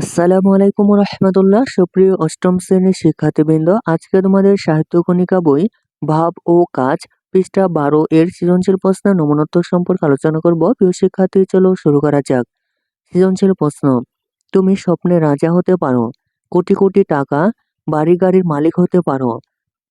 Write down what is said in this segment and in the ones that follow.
আসসালামু আলাইকুম রহমতুল্লাহ। সুপ্রিয় অষ্টম শ্রেণির শিক্ষার্থীবৃন্দ, আজকে তোমাদের সাহিত্য কণিকা বই, ভাব ও কাজ, পৃষ্ঠা বারো এর সৃজনশীল প্রশ্ন নমনত্ব সম্পর্কে আলোচনা করব। প্রিয় শিক্ষার্থী, চলো শুরু করা যাক। সৃজনশীল প্রশ্ন, তুমি স্বপ্নে রাজা হতে পারো, কোটি কোটি টাকা, বাড়ি গাড়ির মালিক হতে পারো,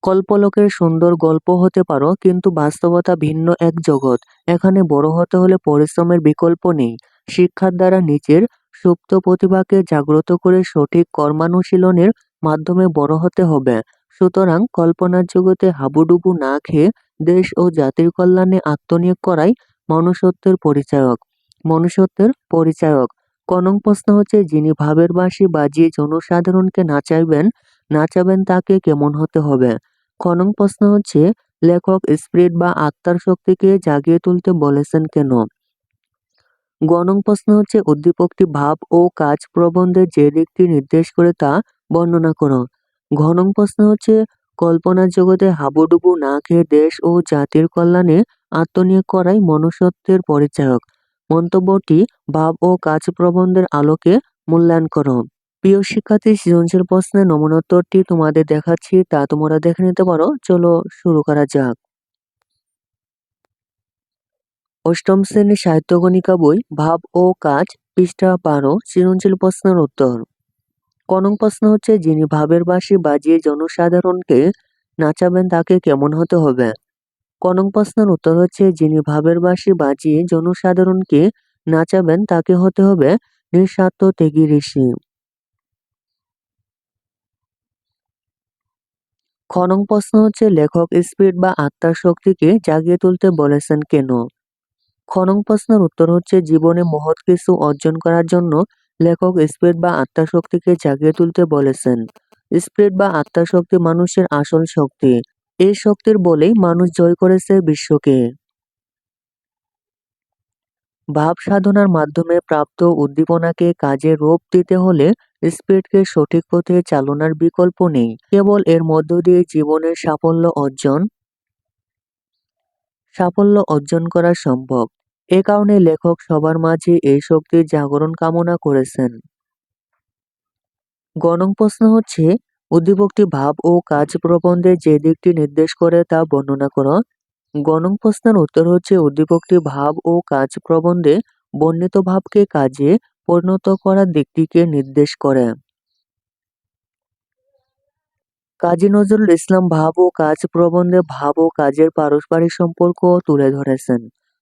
কল্পলোকের সুন্দর গল্প হতে পারো, কিন্তু বাস্তবতা ভিন্ন এক জগৎ, এখানে বড় হতে হলে পরিশ্রমের বিকল্প নেই, শিক্ষার দ্বারা নিজের সুপ্ত প্রতিভাকে জাগ্রত করে সঠিক কর্মানুশীলনের মাধ্যমে বড় হতে হবে। সুতরাং কল্পনার জগতে হাবুডুবু না খেয়ে দেশ ও জাতির কল্যাণে আত্মনিয়োগ করাই মনুষ্যত্বের পরিচায়ক। মনুষ্যত্বের পরিচায়ক। কনং প্রশ্ন হচ্ছে, যিনি ভাবের বাঁশি বাজিয়ে জনসাধারণকে নাচাইবেন, নাচাবেন তাকে কেমন হতে হবে? খনং প্রশ্ন হচ্ছে, লেখক স্পিরিট বা আত্মার শক্তিকে জাগিয়ে তুলতে বলেছেন কেন? গণং প্রশ্ন হচ্ছে, উদ্দীপকটি ভাব ও কাজ প্রবন্ধের যে দিকটি নির্দেশ করে তা বর্ণনা করো। ঘনং প্রশ্ন হচ্ছে, কল্পনার জগতে হাবুডুবু না খেয়ে দেশ ও জাতির কল্যাণে আত্মনিয়োগ করাই মনুষ্যত্বের পরিচায়ক। মন্তব্যটি ভাব ও কাজ প্রবন্ধের আলোকে মূল্যায়ন করো। প্রিয় শিক্ষার্থী, সৃজনশীল প্রশ্নের নমনোত্তরটি তোমাদের দেখাচ্ছি, তা তোমরা দেখে নিতে পারো। চলো শুরু করা যাক। অষ্টম শ্রেণির সাহিত্যগণিকা বই, ভাব ও কাজ, পৃষ্ঠা বারো সৃজনশীল প্রশ্নের উত্তর। কনং প্রশ্ন হচ্ছে, যিনি ভাবের বাসি বাজিয়ে জনসাধারণকে নাচাবেন তাকে কেমন হতে হবে? কনং প্রশ্নের উত্তর হচ্ছে, যিনি ভাবের বাসি বাজিয়ে জনসাধারণকে নাচাবেন তাকে হতে হবে নিঃস্বার্থ ত্যাগী ঋষি। খনং প্রশ্ন হচ্ছে, লেখক স্পিরিট বা আত্মার শক্তিকে জাগিয়ে তুলতে বলেছেন কেন? খনং প্রশ্নের উত্তর হচ্ছে, জীবনে মহৎ কিছু অর্জন করার জন্য লেখক স্পিরিট বা আত্মার শক্তিকে জাগিয়ে তুলতে বলেছেন। স্পিরিট বা আত্মার শক্তি মানুষের আসল শক্তি। এই শক্তির বলেই মানুষ জয় করেছে বিশ্বকে। ভাব সাধনার মাধ্যমে প্রাপ্ত উদ্দীপনাকে কাজে রূপ দিতে হলে স্পিরিটকে সঠিক পথে চালনার বিকল্প নেই। কেবল এর মধ্য দিয়ে জীবনের সাফল্য অর্জন সাফল্য অর্জন করা সম্ভব। এ কারণে লেখক সবার মাঝে এই শক্তির জাগরণ কামনা করেছেন। গণং প্রশ্ন হচ্ছে, উদ্দীপকটি ভাব ও কাজ প্রবন্ধে যে দিকটি নির্দেশ করে তা বর্ণনা করো। গণং প্রশ্নের উত্তর হচ্ছে, উদ্দীপকটি ভাব ও কাজ প্রবন্ধে বর্ণিত ভাবকে কাজে পরিণত করার দিকটিকে নির্দেশ করে। কাজী নজরুল ইসলাম ভাব ও কাজ প্রবন্ধে ভাব ও কাজের পারস্পরিক সম্পর্ক তুলে ধরেছেন।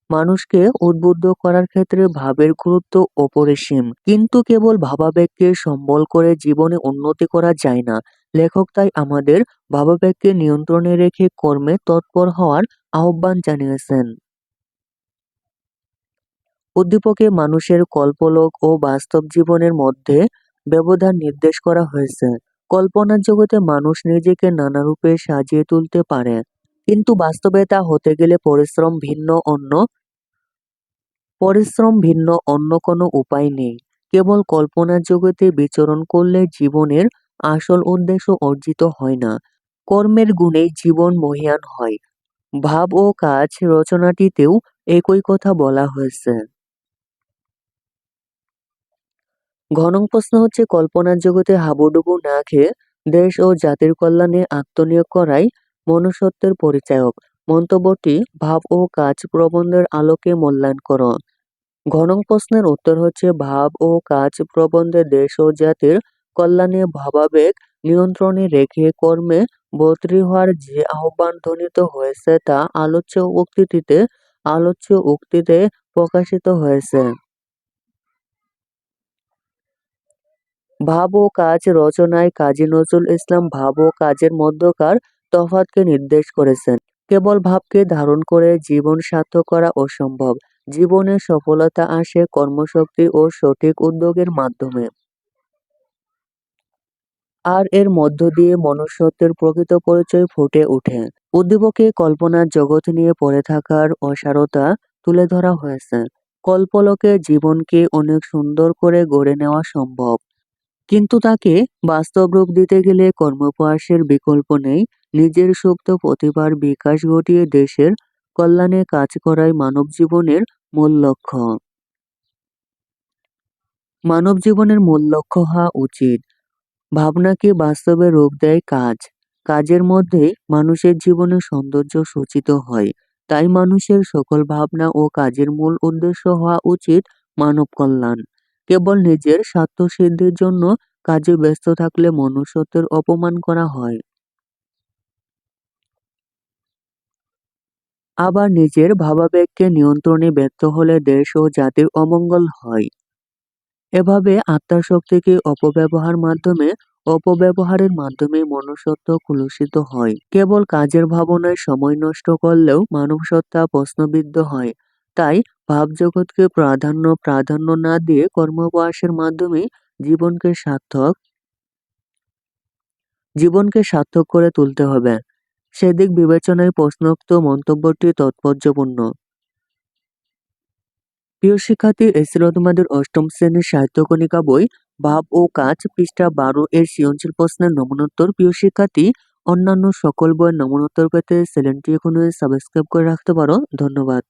মানুষকে উদ্বুদ্ধ করার ক্ষেত্রে ভাবের গুরুত্ব অপরিসীম। কিন্তু কেবল ভাবাবেগকে সম্বল করে জীবনে উন্নতি করা যায় না। লেখক তাই আমাদের ভাবাবেগকে নিয়ন্ত্রণে রেখে কর্মে তৎপর হওয়ার আহ্বান জানিয়েছেন। উদ্দীপকে মানুষের কল্পলোক ও বাস্তব জীবনের মধ্যে ব্যবধান নির্দেশ করা হয়েছে। কল্পনার জগতে মানুষ নিজেকে নানা রূপে সাজিয়ে তুলতে পারে। কিন্তু বাস্তবে তা হতে গেলে পরিশ্রম ভিন্ন অন্য, পরিশ্রম ভিন্ন অন্য কোনো উপায় নেই। কেবল কল্পনার জগতে বিচরণ করলে জীবনের আসল উদ্দেশ্য অর্জিত হয় না। কর্মের গুণেই জীবন মহিয়ান হয়। ভাব ও কাজ রচনাটিতেও একই কথা বলা হয়েছে। ঘনং প্রশ্ন হচ্ছে, কল্পনার জগতে হাবুডুবু না খেয়ে দেশ ও জাতির কল্যাণে আত্মনিয়োগ করাই মনুষ্যত্বের পরিচায়ক। মন্তব্যটি ভাব ও কাজ প্রবন্ধের আলোকে মূল্যায়ন করো ঘনং প্রশ্নের উত্তর হচ্ছে, ভাব ও কাজ প্রবন্ধে দেশ ও জাতির কল্যাণে ভাবাবেগ নিয়ন্ত্রণে রেখে কর্মে বর্তী হওয়ার যে আহ্বান ধ্বনিত হয়েছে তা আলোচ্য উক্তিটিতে, আলোচ্য উক্তিতে প্রকাশিত হয়েছে। ভাব ও কাজ রচনায় কাজী নজরুল ইসলাম ভাব ও কাজের মধ্যকার তফাতকে নির্দেশ করেছেন। কেবল ভাবকে ধারণ করে জীবন সার্থক করা অসম্ভব। জীবনে সফলতা আসে কর্মশক্তি ও সঠিক উদ্যোগের মাধ্যমে। আর এর মধ্য দিয়ে মনুষ্যত্বের প্রকৃত পরিচয় ফুটে ওঠে। উদ্দীপকে কল্পনার জগৎ নিয়ে পড়ে থাকার অসারতা তুলে ধরা হয়েছে। কল্পলোকে জীবনকে অনেক সুন্দর করে গড়ে নেওয়া সম্ভব। কিন্তু তাকে বাস্তব রূপ দিতে গেলে কর্মপ্রয়াসের বিকল্প নেই। নিজের সুপ্ত প্রতিভার বিকাশ ঘটিয়ে দেশের কল্যাণে কাজ করাই মানব জীবনের মূল লক্ষ্য। মানব জীবনের মূল লক্ষ্য হওয়া উচিত। ভাবনাকে বাস্তবে রূপ দেয় কাজ। কাজের মধ্যে মানুষের জীবনে সৌন্দর্য সূচিত হয়। তাই মানুষের সকল ভাবনা ও কাজের মূল উদ্দেশ্য হওয়া উচিত মানব কল্যাণ। কেবল নিজের স্বার্থসিদ্ধির জন্য কাজে ব্যস্ত থাকলে মনুষ্যত্বের অপমান করা হয়। আবার নিজের ভাবাবেগকে নিয়ন্ত্রণে ব্যর্থ হলে দেশ ও জাতির অমঙ্গল হয়। এভাবে আত্মার শক্তিকে অপব্যবহার মাধ্যমে, অপব্যবহারের মাধ্যমে মনুষ্যত্ব কুলুষিত হয়। কেবল কাজের ভাবনায় সময় নষ্ট করলেও মানব সত্তা প্রশ্নবিদ্ধ হয়। তাই ভাবজগৎকে প্রাধান্য প্রাধান্য না দিয়ে কর্মপ্রয়াসের মাধ্যমে জীবনকে সার্থক জীবনকে সার্থক করে তুলতে হবে। সেদিক বিবেচনায় প্রশ্নোক্ত মন্তব্যটি তাৎপর্যপূর্ণ। প্রিয় শিক্ষার্থী, এ তোমাদের অষ্টম শ্রেণির সাহিত্যকণিকা বই, ভাব ও কাজ, পৃষ্ঠা বারো এর সৃজনশীল প্রশ্নের নমনোত্তর। প্রিয় শিক্ষার্থী, অন্যান্য সকল বইয়ের নমনোত্তর পেতে চ্যানেলটি এখনই সাবস্ক্রাইব করে রাখতে পারো। ধন্যবাদ।